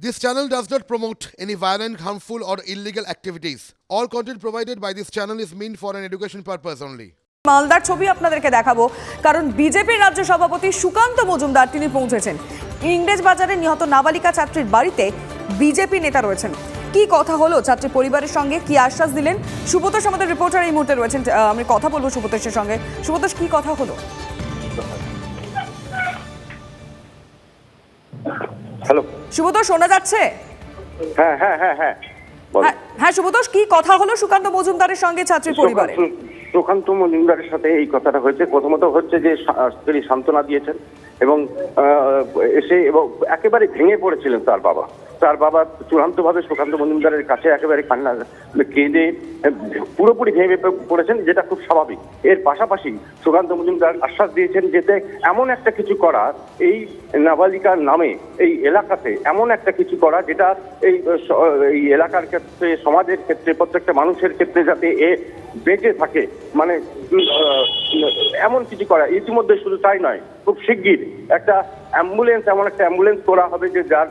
This channel does not promote any violent, harmful, or illegal activities. All content provided by this channel is meant for an education purpose only. মালদার ছবি আপনাদেরকে দেখাবো কারণ বিজেপির রাজ্য সভাপতি সুকান্ত মজুমদার তিনি পৌঁছেছেন। ইংরেজ বাজারে নিহত নাবালিকা ছাত্রীর বাড়িতে বিজেপি নেতা রয়েছেন। কি কথা হলো ছাত্রী পরিবারের সঙ্গে? কি আশ্বাস দিলেন? সুব্রতোষ আমাদের রিপোর্টার এই মুহূর্তে রয়েছেন। আমি কথা বলব সুব্রতোষের সঙ্গে। সুব্রতোষ কি কথা হলো? সুব্রতোষ শোনা যাচ্ছে? হ্যাঁ হ্যাঁ হ্যাঁ হ্যাঁ। হ্যাঁ হ্যাঁ সুব্রতোষ কি কথা হলো সুকান্ত মজুমদারের সঙ্গে ছাত্রী পরিবারের সুকান্ত- মজুমদারের সাথে এই কথাটা হয়েছে। প্রথমত হচ্ছে যে স্ত্রী তিনি সান্ত্বনা দিয়েছেন এবং এসে এবং একেবারে ভেঙে পড়েছিলেন তার বাবা। তার বাবা চূড়ান্তভাবে সুকান্ত মজুমদারের কাছে একেবারে কান্না কেঁদে পুরোপুরি ভেঙে পড়েছেন, যেটা খুব স্বাভাবিক। এর পাশাপাশি সুকান্ত মজুমদার আশ্বাস দিয়েছেন যেতে এমন একটা কিছু করা, এই নাবালিকার নামে, এই এলাকাতে এমন একটা কিছু করা, যেটা এই এই এলাকার ক্ষেত্রে, সমাজের ক্ষেত্রে, প্রত্যেকটা মানুষের ক্ষেত্রে যাতে এ বেঁচে থাকে মানে এমন কিছু করা, ইতিমধ্যে শুধু তাই নয়, খুব শিগগির একটা অ্যাম্বুলেন্স, এমন একটা অ্যাম্বুলেন্স করা হবে যে যার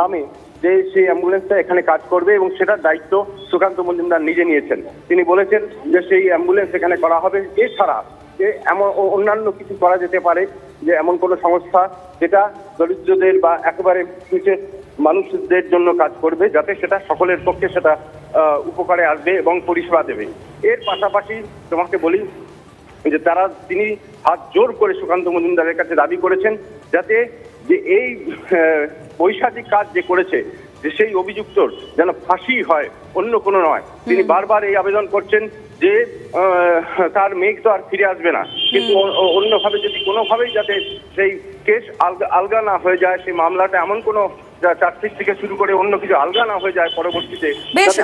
নামে যে সেই অ্যাম্বুলেন্সটা এখানে কাজ করবে এবং সেটার দায়িত্ব সুকান্ত মজুমদার নিজে নিয়েছেন। তিনি বলেছেন যে সেই অ্যাম্বুলেন্স এখানে করা হবে। এছাড়া যে এমন অন্যান্য কিছু করা যেতে পারে যে এমন কোনো সংস্থা যেটা দরিদ্রদের বা একেবারে নিচে মানুষদের জন্য কাজ করবে যাতে সেটা সকলের পক্ষে সেটা উপকারে আসবে এবং পরিষেবা দেবে। এর পাশাপাশি তোমাকে বলি যে তারা তিনি হাত জোর করে সুকান্ত মজুমদারের কাছে দাবি করেছেন যাতে যে এই আহ, কাজ যে করেছে যে সেই অভিযুক্তর যেন ফাঁসি হয় অন্য কোনো নয়। তিনি বারবার এই আবেদন করছেন যে তার মেঘ তো আর ফিরে আসবে না। কিন্তু অন্যভাবে যদি কোনোভাবেই যাতে সেই কেস আলগা না হয়ে যায় সেই মামলাটা এমন কোনো থেকে শুরু করে অন্য কিছু আলগা না হয়ে যায় পরবর্তীতে বেশ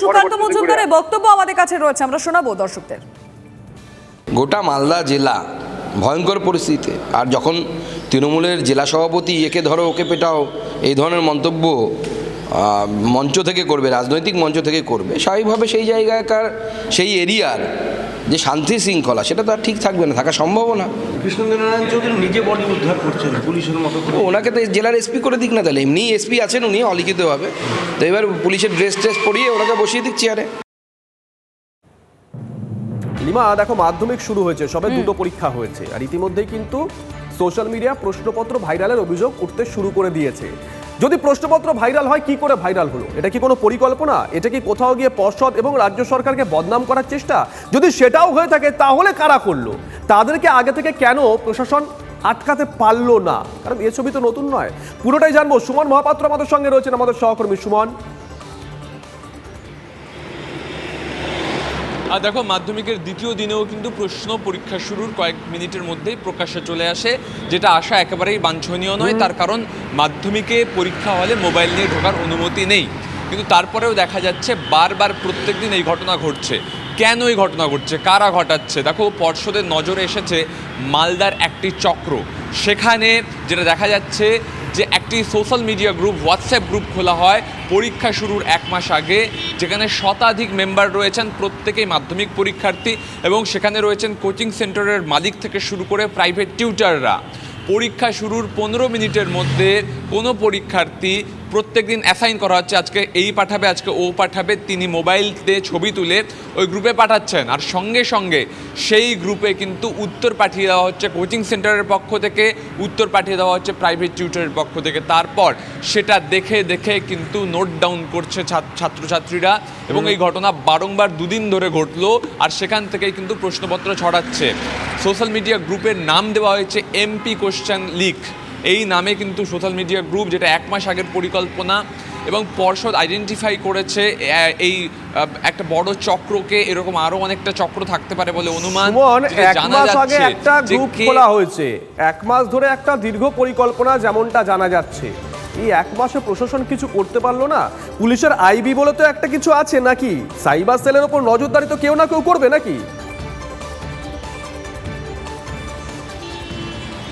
সুকান্ত মজুমদারের বক্তব্য আমাদের কাছে রয়েছে। আমরা শোনাবো দর্শকদের। গোটা মালদা জেলা ভয়ঙ্কর পরিস্থিতিতে। আর যখন তৃণমূলের জেলা সভাপতি একে ধরো ওকে পেটাও এই ধরনের মন্তব্য মঞ্চ থেকে করবে রাজনৈতিক মঞ্চ থেকে করবে স্বাভাবিকভাবে সেই জায়গাকার সেই এরিয়ার যে শান্তি শৃঙ্খলা সেটা তো আর ঠিক থাকবে না থাকা সম্ভব না। কৃষ্ণনারায়ণ চৌধুরী নিজে বডি উদ্ধার করছেন পুলিশের মতো ওনাকে তো জেলার এসপি করে দিক না তাহলে এমনি এসপি আছেন উনি অলিখিতভাবে। তো এবার পুলিশের ড্রেস ট্রেস পরিয়ে ওনাকে বসিয়ে দিক চেয়ারে। লিমা দেখো মাধ্যমিক শুরু হয়েছে সবে দুটো পরীক্ষা হয়েছে। আর ইতিমধ্যেই কিন্তু সোশ্যাল মিডিয়া প্রশ্নপত্র ভাইরালের অভিযোগ উঠতে শুরু করে দিয়েছে। যদি প্রশ্নপত্র ভাইরাল হয় কি করে ভাইরাল হলো? এটা কি কোনো পরিকল্পনা? এটা কি কোথাও গিয়ে পর্ষদ এবং রাজ্য সরকারকে বদনাম করার চেষ্টা? যদি সেটাও হয়ে থাকে তাহলে কারা করল? তাদেরকে আগে থেকে কেন প্রশাসন আটকাতে পারল না? কারণ এ ছবি তো নতুন নয়। পুরোটাই জানব। সুমন মহাপাত্র আমাদের সঙ্গে রয়েছেন আমাদের সহকর্মী সুমন। আর দেখো মাধ্যমিকের দ্বিতীয় দিনেও কিন্তু প্রশ্ন পরীক্ষা শুরুর কয়েক মিনিটের মধ্যেই প্রকাশ্যে চলে আসে যেটা আসা একেবারেই বাঞ্ছনীয় নয়। তার কারণ মাধ্যমিকে পরীক্ষা হলে মোবাইল নিয়ে ঢোকার অনুমতি নেই। কিন্তু তারপরেও দেখা যাচ্ছে বারবার প্রত্যেক দিন এই ঘটনা ঘটছে। কেন এই ঘটনা ঘটছে? কারা ঘটাচ্ছে? দেখো পর্ষদের নজরে এসেছে মালদার একটি চক্র। সেখানে যেটা দেখা যাচ্ছে একটি social media group WhatsApp group খোলা হয় পরীক্ষা শুরুর এক মাস আগে, যেখানে শতাধিক মেম্বার রয়েছেন প্রত্যেকেই মাধ্যমিক পরীক্ষার্থী এবং সেখানে রয়েছেন কোচিং সেন্টারের মালিক থেকে শুরু করে প্রাইভেট টিউটাররা পরীক্ষা শুরুর পনেরো মিনিটের মধ্যে কোনো পরীক্ষার্থী প্রত্যেক দিন অ্যাসাইন করা হচ্ছে। আজকে এই পাঠাবে, আজকে ও পাঠাবে। তিনি মোবাইল দিয়ে ছবি তুলে ওই গ্রুপে পাঠাচ্ছেন। আর সঙ্গে সঙ্গে সেই গ্রুপে কিন্তু উত্তর পাঠিয়ে দেওয়া হচ্ছে। কোচিং সেন্টারের পক্ষ থেকে উত্তর পাঠিয়ে দেওয়া হচ্ছে প্রাইভেট টিউটরের পক্ষ থেকে। তারপর সেটা দেখে দেখে কিন্তু নোট ডাউন করছে ছাত্রছাত্রীরা। এবং এই ঘটনা বারংবার দুদিন ধরে ঘটলো আর সেখান থেকেই কিন্তু প্রশ্নপত্র ছড়াচ্ছে। সোশ্যাল মিডিয়া গ্রুপের নাম দেওয়া হয়েছে এমপি কোশ্চেন লিক এই নামে কিন্তু সোশ্যাল মিডিয়া গ্রুপ যেটা এক মাস আগের পরিকল্পনা এবং পর্ষদ আইডেন্টিফাই করেছে এই একটা বড় চক্রকে এরকম আরও অনেকটা চক্র থাকতে পারে বলে অনুমান সুমন জানা যাচ্ছে একটা গ্রুপ খোলা হয়েছে। এক মাস ধরে একটা দীর্ঘ পরিকল্পনা যেমনটা জানা যাচ্ছে। এই এক মাসে প্রশাসন কিছু করতে পারল না। পুলিশের আইবি বলে তো একটা কিছু আছে নাকি? সাইবার সেলের ওপর নজরদারি তো কেউ না কেউ করবে নাকি?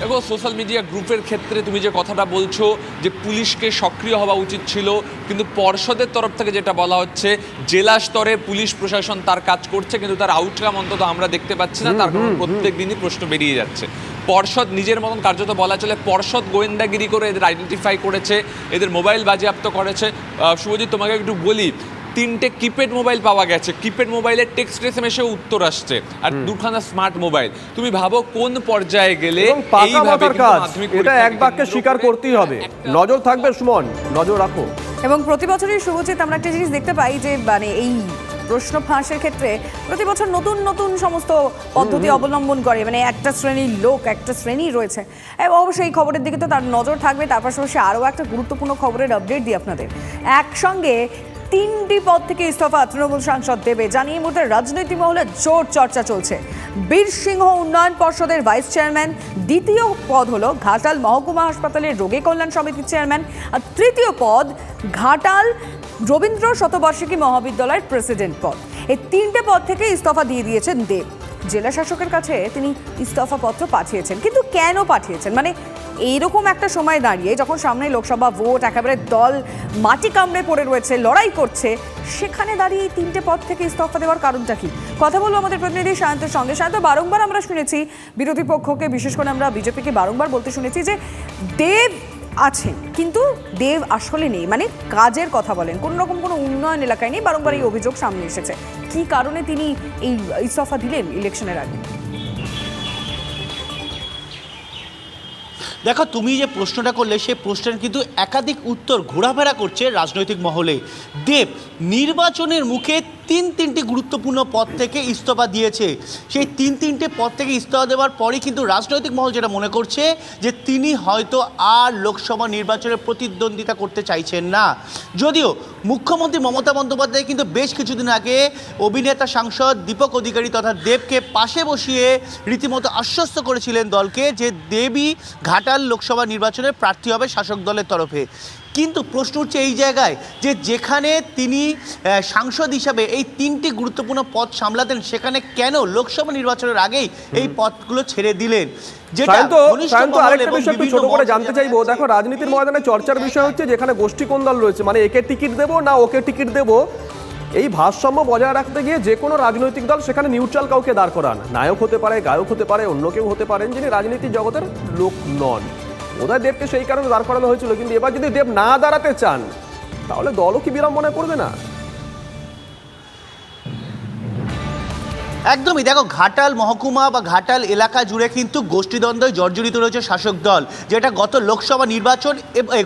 দেখো সোশ্যাল মিডিয়া গ্রুপের ক্ষেত্রে তুমি যে কথাটা বলছো যে পুলিশকে সক্রিয় হওয়া উচিত ছিল কিন্তু পর্ষদের তরফ থেকে যেটা বলা হচ্ছে জেলা স্তরে পুলিশ প্রশাসন তার কাজ করছে কিন্তু তার আউটকাম অন্তত আমরা দেখতে পাচ্ছি না তার কারণ প্রত্যেক দিনই প্রশ্ন বেরিয়ে যাচ্ছে। পর্ষদ নিজের মতন কার্যত বলা চলে পর্ষদ গোয়েন্দাগিরি করে এদের আইডেন্টিফাই করেছে এদের মোবাইল বাজেয়াপ্ত করেছে। শুভজিৎ তোমাকে একটু বলি তিনটে কিপ্যাড মোবাইল পাওয়া গেছে। কিপ্যাড মোবাইলের টেক্সট এস এম এসে উত্তর আসছে আর দুখানা স্মার্ট মোবাইল তুমি ভাবো কোন পর্যায়ে গেলে এইভাবে কাজ এটা এক বাক্যে স্বীকার করতেই হবে। নজর থাকবে সুমন নজর রাখো। এবং প্রতি বছরই শুভজিৎ আমরা একটা জিনিস দেখতে পাই যে মানে এই প্রশ্ন ফাঁসের ক্ষেত্রে প্রতি বছর নতুন নতুন সমস্ত পদ্ধতি অবলম্বন করে মানে একটা শ্রেণির লোক একটা শ্রেণি রয়েছে। এবং অবশ্যই এই খবরের দিকে তো তার নজর থাকবে তার পাশাপাশি আরও একটা গুরুত্বপূর্ণ খবরের আপডেট দিই আপনাদের। একসঙ্গে তিনটি পদ থেকে ইস্তফা তৃণমূল সাংসদ দেবে। জানিয়ে মুহূর্তে রাজনৈতিক মহলে জোর চর্চা চলছে। বীর সিংহ উন্নয়ন পর্ষদের ভাইস চেয়ারম্যান, দ্বিতীয় পদ হলো ঘাটাল মহকুমা হাসপাতালের রোগী কল্যাণ সমিতির চেয়ারম্যান, আর তৃতীয় পদ ঘাটাল রবীন্দ্র শতবার্ষিকী মহাবিদ্যালয়ের প্রেসিডেন্ট পদ। এই তিনটে পদ থেকে ইস্তফা দিয়ে দিয়েছেন দেব। জেলা শাসকের কাছে তিনি ইস্তফা পত্র পাঠিয়েছেন। কিন্তু কেন পাঠিয়েছেন? মানে এইরকম একটা সময় দাঁড়িয়ে যখন সামনে লোকসভা ভোট, একেবারে দল মাটি কামড়ে পড়ে রয়েছে, লড়াই করছে, সেখানে দাঁড়িয়ে তিনটে পদ থেকে ইস্তফা দেওয়ার কারণটা কি? কথা বলব আমাদের প্রতিনিধি সায়ন্তের সঙ্গে। সায়ন্ত বারংবার আমরা শুনেছি বিরোধী পক্ষকে, বিশেষ করে আমরা বিজেপিকে বারংবার বলতে শুনেছি যে দেব আছেন কিন্তু দেব আসলে নেই। মানে কাজের কথা বলেন, কোনো রকম কোনো উন্নয়ন এলাকায় নেই, বারংবার এই অভিযোগ সামনে এসেছে। কি কারণে তিনি এই ইস্তফা দিলেন ইলেকশনের আগে? দেখো, তুমি যে প্রশ্নটা করলে, সেই প্রশ্নের কিন্তু একাধিক উত্তর ঘোরাফেরা করছে রাজনৈতিক মহলে। দেব, নির্বাচনের মুখে তিন তিনটি গুরুত্বপূর্ণ পদ থেকে ইস্তফা দিয়েছে। সেই তিন তিনটে পদ থেকে ইস্তফা দেওয়ার পরেই কিন্তু রাজনৈতিক মহল যেটা মনে করছে যে তিনি হয়তো আর লোকসভা নির্বাচনে প্রতিদ্বন্দ্বিতা করতে চাইছেন না। যদিও মুখ্যমন্ত্রী মমতা বন্দ্যোপাধ্যায় কিন্তু বেশ কিছুদিন আগে অভিনেতা সাংসদ দীপক অধিকারী তথা দেবকে পাশে বসিয়ে রীতিমতো আশ্বস্ত করেছিলেন দলকে যে দেবী ঘাটাল লোকসভা নির্বাচনে প্রার্থী হবে শাসক দলের তরফে। কিন্তু প্রশ্ন হচ্ছে এই জায়গায় যে যেখানে তিনি সাংসদ হিসাবে এই তিনটি গুরুত্বপূর্ণ পদ সামলাতেন সেখানে কেন লোকসভা নির্বাচনের আগেই এই পদগুলো ছেড়ে দিলেন? ছোট করে জানতে চাইব। দেখো রাজনীতির ময়দানে চর্চার বিষয় হচ্ছে যেখানে গোষ্ঠী কোন দল রয়েছে মানে একে টিকিট দেবো না ওকে টিকিট দেবো এই ভারসাম্য বজায় রাখতে গিয়ে যে কোনো রাজনৈতিক দল সেখানে নিউট্রাল কাউকে দাঁড় করান। নায়ক হতে পারে গায়ক হতে পারে অন্য কেউ হতে পারেন যিনি রাজনীতির জগতের লোক নন। ওদের দেবকে সেই কারণে দাঁড় করানো হয়েছিল, কিন্তু এবার যদি দেব না দাঁড়াতে চান, তাহলে দলও কি বিড়ম্বনা করবে না? একদমই, দেখো, ঘাটাল মহকুমা বা ঘাটাল এলাকা জুড়ে কিন্তু গোষ্ঠীদ্বন্দ্বে জর্জরিত রয়েছে শাসক দল, যেটা গত লোকসভা নির্বাচন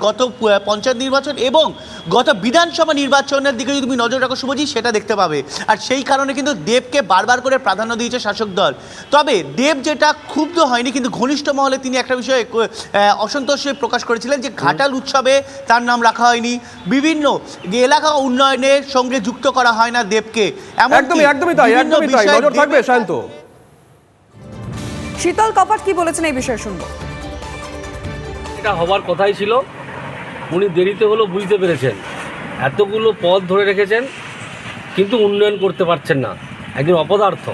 গত পঞ্চায়েত নির্বাচন এবং গত বিধানসভা নির্বাচনের দিকে যদি তুমি নজর রাখো শুভজি সেটা দেখতে পাবে। আর সেই কারণে কিন্তু দেবকে বারবার করে প্রাধান্য দিয়েছে শাসক দল। তবে দেব যেটা ক্ষুব্ধ হয়নি কিন্তু ঘনিষ্ঠ মহলে তিনি একটা বিষয়ে অসন্তোষ প্রকাশ করেছিলেন যে ঘাটাল উৎসবে তার নাম রাখা হয়নি। বিভিন্ন এলাকা উন্নয়নের সঙ্গে যুক্ত করা হয় না দেবকে। একদমই একদমই তাই একদমই তাই। নজর থাকবে দেবের- শীতল কপাট কি বলেছেন এই বিষয়ে শুনব। এটা হবার কথাই ছিল। উনি দেরিতে হলো বুঝতে পেরেছেন। এতগুলো পদ ধরে রেখেছেন, কিন্তু উন্নয়ন করতে পারছেন না। একজন অপদার্থ।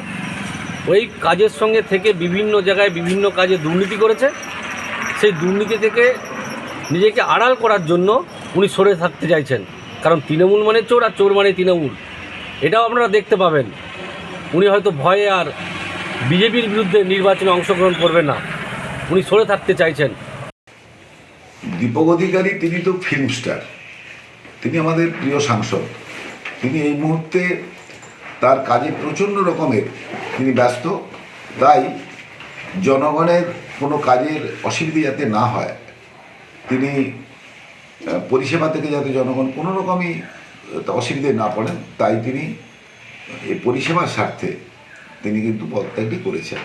ওই কাজের সঙ্গে থেকে বিভিন্ন জায়গায় বিভিন্ন কাজে দুর্নীতি করেছে। সেই দুর্নীতি থেকে নিজেকে আড়াল করার জন্য উনি সরে থাকতে চাইছেন। কারণ তৃণমূল মানে চোর আর চোর মানে তৃণমূল। এটাও আপনারা দেখতে পাবেন। উনি হয়তো ভয়ে আর বিজেপির বিরুদ্ধে নির্বাচনে অংশগ্রহণ করবেন না। উনি সরে থাকতে চাইছেন। দীপক অধিকারী তিনি তো ফিল্ম স্টার তিনি আমাদের প্রিয় সাংসদ। তিনি এই মুহূর্তে তার কাজে প্রচণ্ড রকমের তিনি ব্যস্ত। তাই জনগণের কোনো কাজের অসুবিধে যাতে না হয় তিনি পরিষেবা থেকে যাতে জনগণ কোনো রকমই আহ, অসুবিধায় না পড়েন তাই তিনি এই পরিষেবার স্বার্থে তিনি কিন্তু পদত্যাগটি করেছেন।